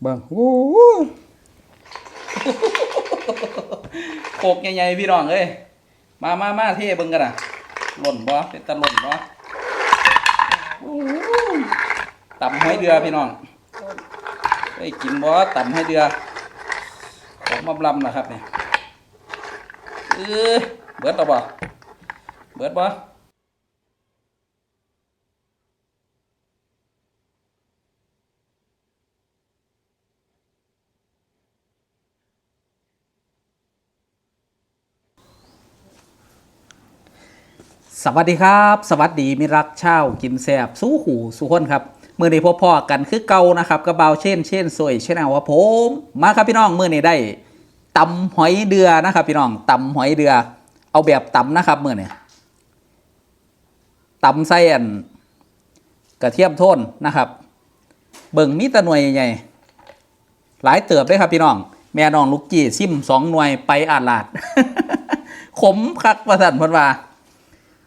เบิ่งโอ้โหโคกใหญ่ๆพี่น้องเอ้ยมามามาเท่เบิ่งกันอะหล่นบ่เป็นตะหล่นบ่โอ้โหตำห้อยเดือพี่น้องเอ้กินบ่ตำห้อยเดือผมมาลำนะครับเนี่ยเออเบิดแล้วบ่เบิดบ่ สวัสดีครับ สวัสดีมิรักเช่ากินแซบสู้หูสู้คนครับมือนี้พบพ่อกันคือเก่านะครับกระเบาเช่นเช่นสวยเช่นเอาว่าผมมาครับพี่น้องมือนี้ได้ตำหอยเดือนะครับ พี่น้องตำหอยเดือ เอาแบบตำนะครับมือนี้ตำไส้อันกระเทียมโทนนะครับ เบิ่งมีตะหน่วยใหญ่หลายเติบเลยครับพี่น้อง แม่น้องลูกจี้ซิมสองหน่วยไปอาดลาดขมคักประสันเพนว่า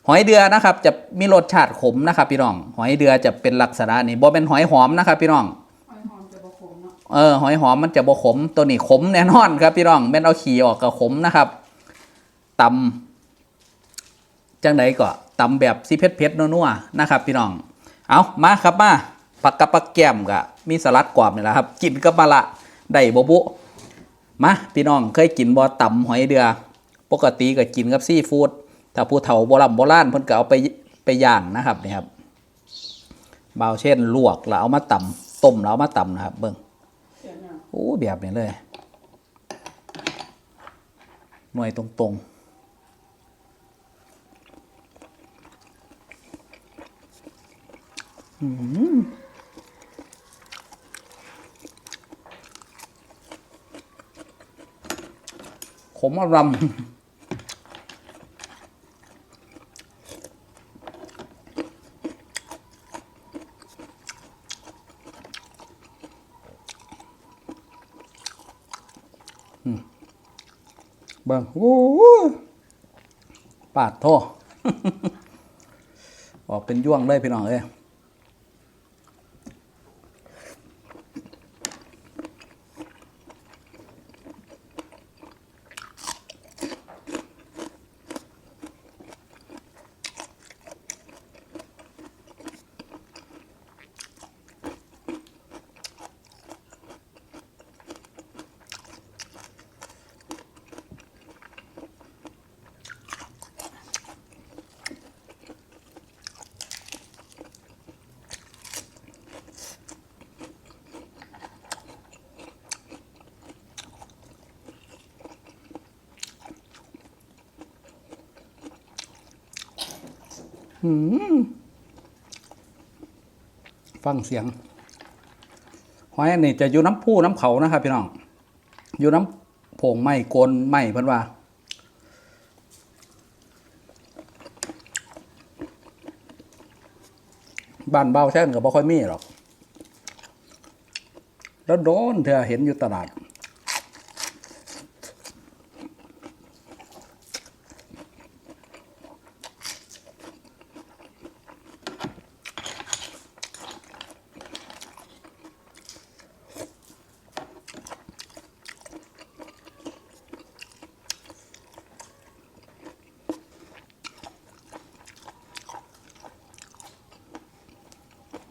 หอยเดือนะครับจะมีรสชาติขมนะครับพี่น้อง หอยเดือจะเป็นลักษณะนี้บ่เป็นหอยหอมนะครับพี่น้องหอยหอมจะบะขมเนาะเออหอยหอมมันจะบ่ขมตัวนี้ขมแน่นอนครับพี่น้องแม่นเอาขี้ออกก็ขมนะครับตำจังไดก็ตำแบบซีเผ็ดเผ็ดๆนัวๆนะครับ พี่น้องเอามาครับมาปักกับปักแก้มกะมีสลัดกรอบนี่แหละครับกินกับมะละได้บ่บุมาพี่น้องเคยกินบ่ตำหอยเดือ ปกติก็กินกับซีฟู้ด ถ้าผู้เฒ่าโบราณโบราณเพิ่นก็เอาไปไปย่างนะครับนี่ครับเบาเช่นลวกแล้วเอามาตำต้มแล้วเอามาตำนะครับ เบิ่งโอ้แบบนี้เลย หน่วยตรงๆอืมขมอรำ เบิ่งโอ้โหปาดท่ออกเป็นย่วงเลยพี่น้องเอ้ย ฟังเสียงหอยอันนี้จะอยู่น้ำผู้น้ำเขานะครับพี่น้อง อยู่น้ำโผงไม้โกนไม้เพิ่นว่าบ้านเบาแช่นกับบ่ค่อยมีหรอก แล้วโดนเธอเห็นอยู่ตลาด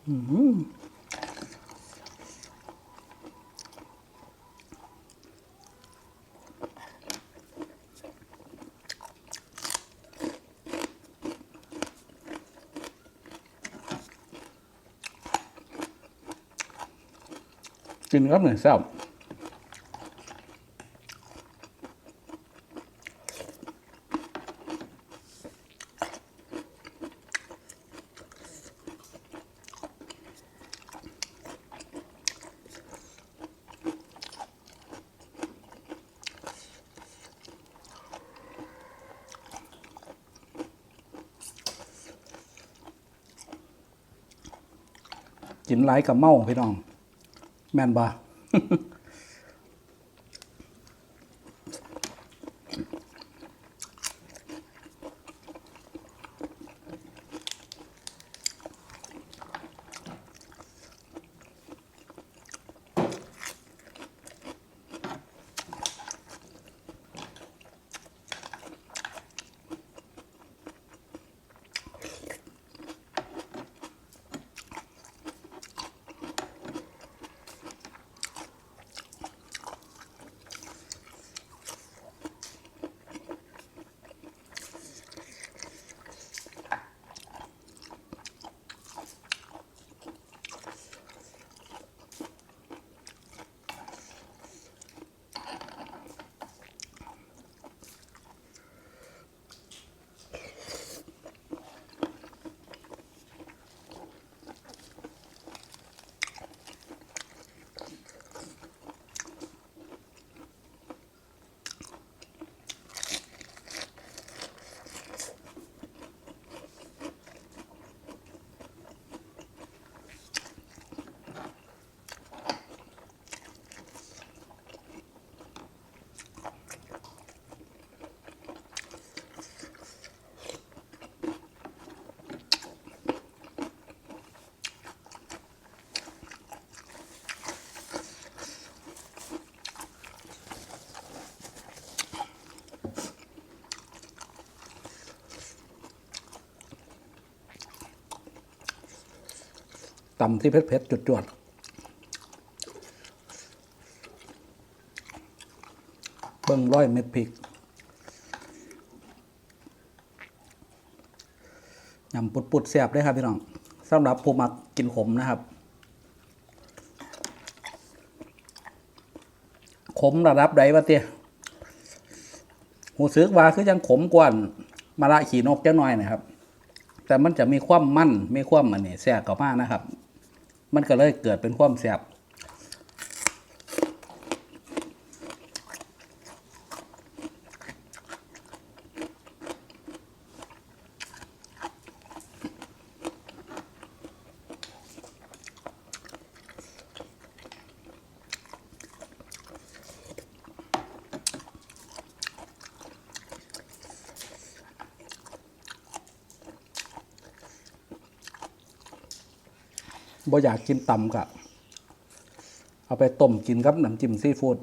กินครับหนึ่งแซ่บ กินหลายกับเมาพี่น้อง แม่นบ่ำที่เผ็ดเผ็ดๆจุดจวดๆเบิ่งร้อยเม็ดพริกยำปุดๆแซ่บเลยครับพี่น้องสำหรับผู้มักกินขมนะครับ ขมระดับใดวะเตี้ยหูซึกว่าคือยังขมกว่ามาละขี่นกจ้าน่อยนะครับ แต่มันจะมีความมั่น มีความอันนี้แสบกับมากนะครับ มันก็เลยเกิดเป็นความแสบ บ่อยากกินตำกะเอาไปต้มกินครับน้ำจิ้มซีฟู้ด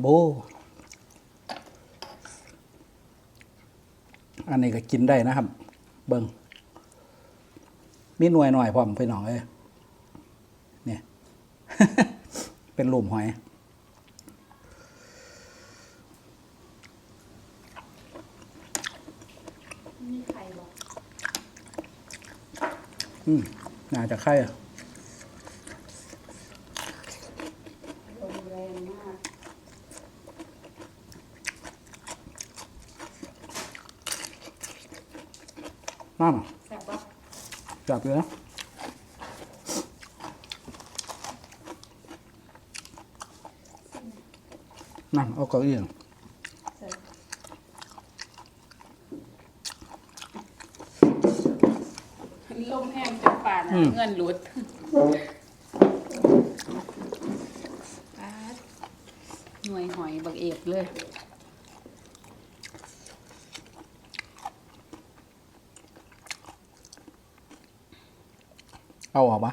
โบ อันนี้ก็กินได้นะครับ เบิงมีหน่วยหน่อยพร้อมพี่น้องเอ้ยเนี่ย เป็นลุมหอย มีไข่บอกอืม น่าจะไข่อะ ลมแรงมาก นั่นแซ่บปะจับเลยนะนั่นเอาเก้าอี้น่ะแซ่บลมแห้งจนป่านอะเงินหลุดปาดหน่วยหอยบักเอกเลย เอาออกปะ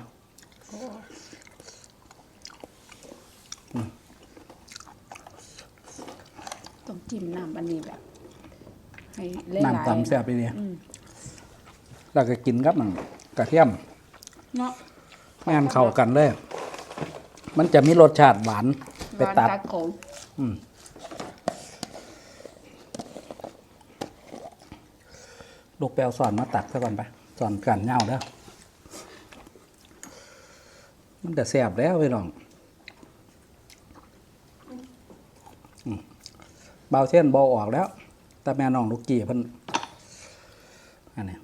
ต้องจิ้มน้ำอันนี้แบบให้เล่นน้ำตำแซ่บไปดีอืมแล้วก็กินกับหนังกระเทียมเนาะแม่นเข้ากันเลย มันจะมีรสชาติหวานไปร้านตัดตัดขมอืมลูกแปลวสอนมาตักซะก่อนไปสอนกันเหงาเด้อ มันจะแสบแล้วพี่น้องอืมเบาเช่นเบาออกแล้วแต่แม่น้องลูกกี้เพิ่นอันนี้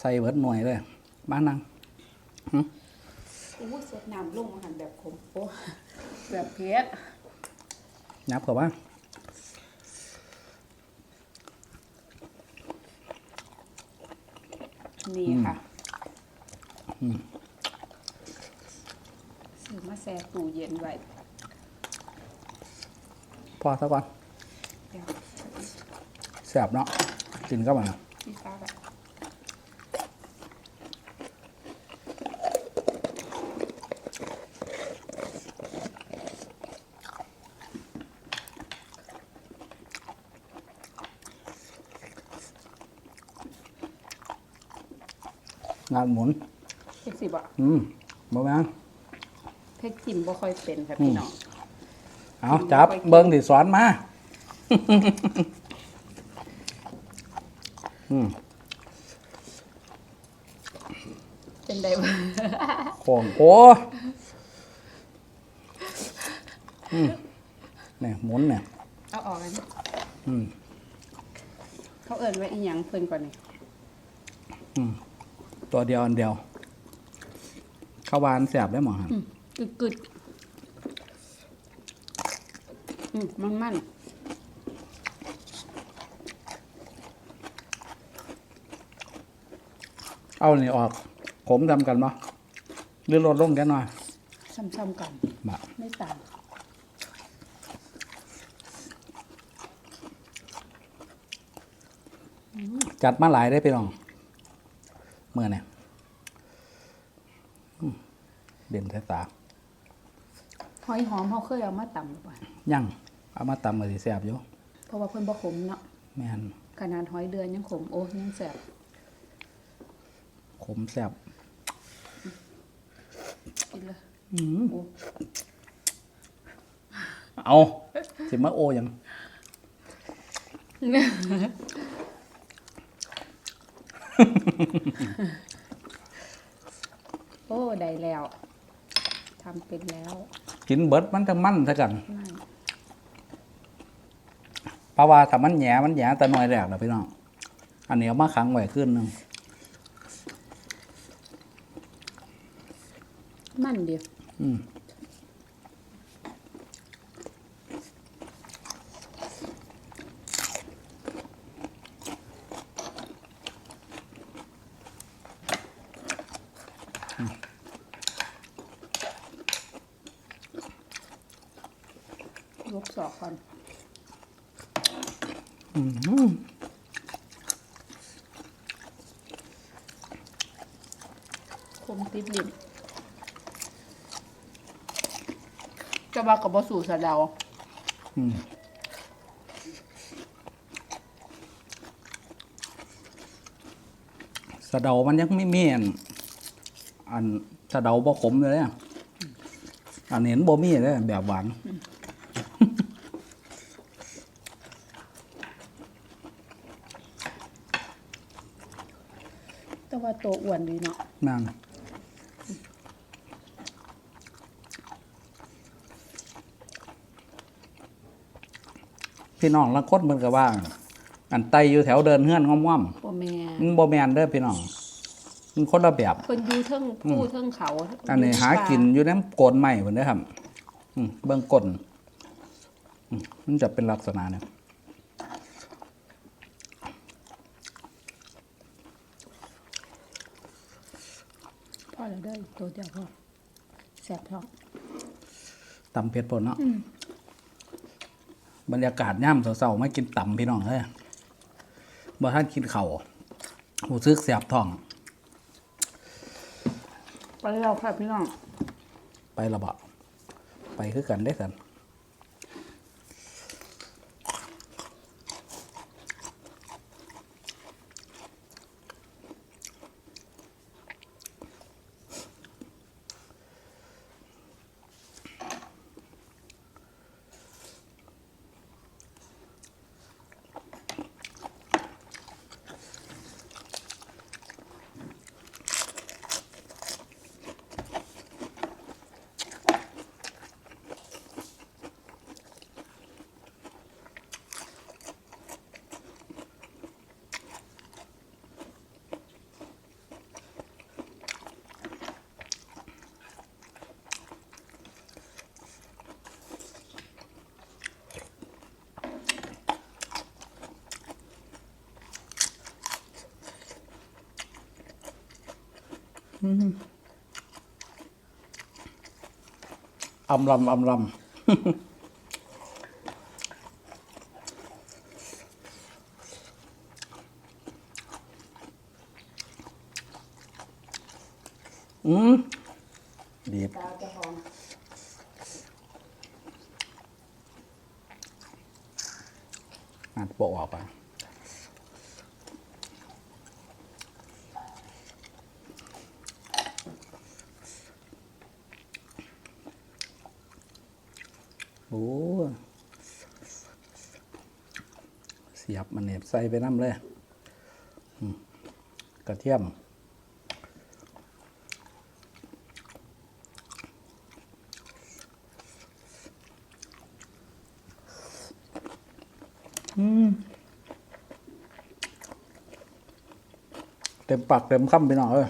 ใส่เบิดหน่วยเลยบ้านนังโอ้ยสดน้ำลงมาหันแบบขมโอ้แบบเพชรยับเข้ามานี่ค่ะ ซื้อมาแช่ตู้เย็นไว้พอซะก่อนเดี๋ยวแสบเนาะกินก็มันพี่ฟ้าแบบงานหมุนเพชรสิบ่อืมบ่แม่น เพชรจิ้มบ่ค่อยเป็นค่ะพี่น้อง เอาจับเบิ้งที่สอนมาอืมเป็นไดบ้างของโอ้อืมเนี่ยหมุนเนี่ยเอาออกเลยนะอืมเขาเอิ้นไว้อีหยังเพิ่นก่อนนี่อืมตัวเดียวอันเดียวข้าวหวานแสบได้หมอครับ กึดกึดอืมมันมันเอานี่ออก ผมทำกันปะหรือลดลงแค่หน่อยซ้ำๆกันบะไม่ต่างจัดมาหลายได้ไปลอง เมื่อเนี่ยอืมเด่นสายตา หอยหอมเขาเคยเอามาตำหรือเปล่ายั่งเอามาตำมาสิแสบอยู่เพราะว่าเพิ่นบ่ขมเนาะแม่นขนาดหอยเดือนยังขมโอ้ยังแสบขมแสบกินเลยอืมโอ้เอาสิมาโอหยังโอ้ได้แล้ว ทำเป็นแล้วกินเบิดมันจะมั่นซะกันไม่เพราะว่าถ้ามันแหย่มันแหย่แต่น้อยแรกนะพี่น้องอันนี้เอามาขังไว้ขึ้นหนึงมันเดียวอืม ลบสอกก่อนอืมคมติดลิ้นจะว่ากับบสูสะเดาอืมสะเดามันยังไม่มีอันอันสะเดาบ่ขมเลยอะอันเห็นบ่มีเลยแบบหวาน แต่ว่าตัวอ้วนดีเนาะนั่นพี่น้องละคนมันก็ว่า อันไตอยู่แถวเดินเฮือนง่อมพ่อแม่ๆมันบ่แมนเด้อพี่น้องมันคนละแบบ เพิ่นอยู่เทิงผู้เทิงเขาอันนี้ยู่หาป่กินอยู่ในโกนใหม่เหมือนเด้อครับ อืมเบื้องก้นอืมมันจะเป็นลักษณะเนี่ย พ่อแล้วเด้อ ตัวเดียวพ่อแสบท้องตำเผ็ดป่นเนาะบรรยากาศย่ำเศร้าๆไม่กินตำพี่น้องเลยบ่ท่านกินเข่าวหูซึกเสียบท้อง ไปแล้วค่ะพี่น้อง ไประบะไปคือกันได้สัน อำลำอำลำอืมดีบตาจะหอมอ่านโปะออกไปโอ้เสียบ มันเหน็บใส่ไปน้ำเลยกระเทียม เต็มปากเต็มคำไปหน่องเอ้ย